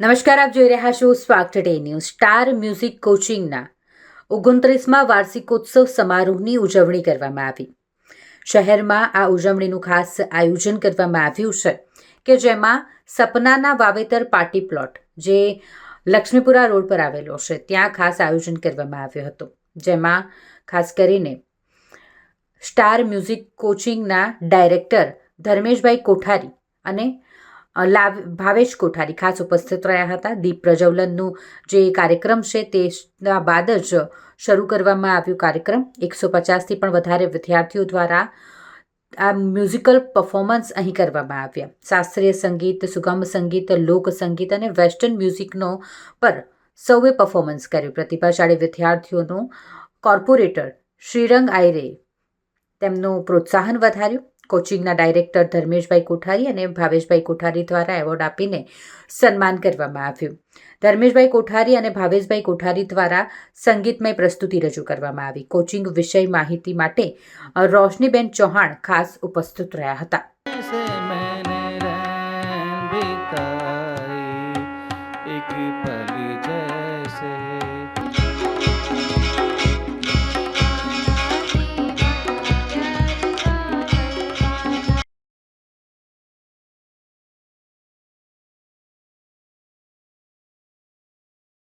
નમસ્કાર, આપ જોઈ રહ્યા છો swag today news star music કોચિંગના. ઓગણત્રીસમાં વાર્ષિકોત્સવ સમારોહની ઉજવણી કરવામાં આવી. શહેરમાં આ ઉજવણીનું ખાસ આયોજન કરવામાં આવ્યું છે કે જેમાં સપનાના વાવેતર પાર્ટી પ્લોટ જે લક્ષ્મીપુરા રોડ પર આવેલો છે, ત્યાં ખાસ આયોજન કરવામાં આવ્યું હતું. જેમાં ખાસ કરીને સ્ટાર મ્યુઝિક કોચિંગના ડાયરેક્ટર ધર્મેશભાઈ કોઠારી અને લાવ, ભાવેશ કોઠારી ખાસ ઉપસ્થિત રહ્યા હતા. દીપ પ્રજ્વલનનું જે કાર્યક્રમ છે તેના બાદ જ શરૂ કરવામાં આવ્યું કાર્યક્રમ. એકસો પચાસથી પણ વધારે વિદ્યાર્થીઓ દ્વારા આ મ્યુઝિકલ પરફોર્મન્સ અહીં કરવામાં આવ્યા. શાસ્ત્રીય સંગીત, સુગમ સંગીત, લોક સંગીત અને વેસ્ટર્ન મ્યુઝિકનો પર સૌએ પરફોર્મન્સ કર્યું. પ્રતિભાશાળી વિદ્યાર્થીઓનું કોર્પોરેટર શ્રીરંગ આયરે તેમનું પ્રોત્સાહન વધાર્યું. કોચિંગના ડાયરેક્ટર ધર્મેશભાઈ કોઠારી અને ભાવેશભાઈ કોઠારી દ્વારા એવોર્ડ આપીને સન્માન કરવામાં આવ્યું. ધર્મેશભાઈ કોઠારી અને ભાવેશભાઈ કોઠારી દ્વારા સંગીતમય પ્રસ્તુતિ રજૂ કરવામાં આવી. કોચિંગ વિષય માહિતી માટે રોશનીબેન ચૌહાણ ખાસ ઉપસ્થિત રહ્યા હતા.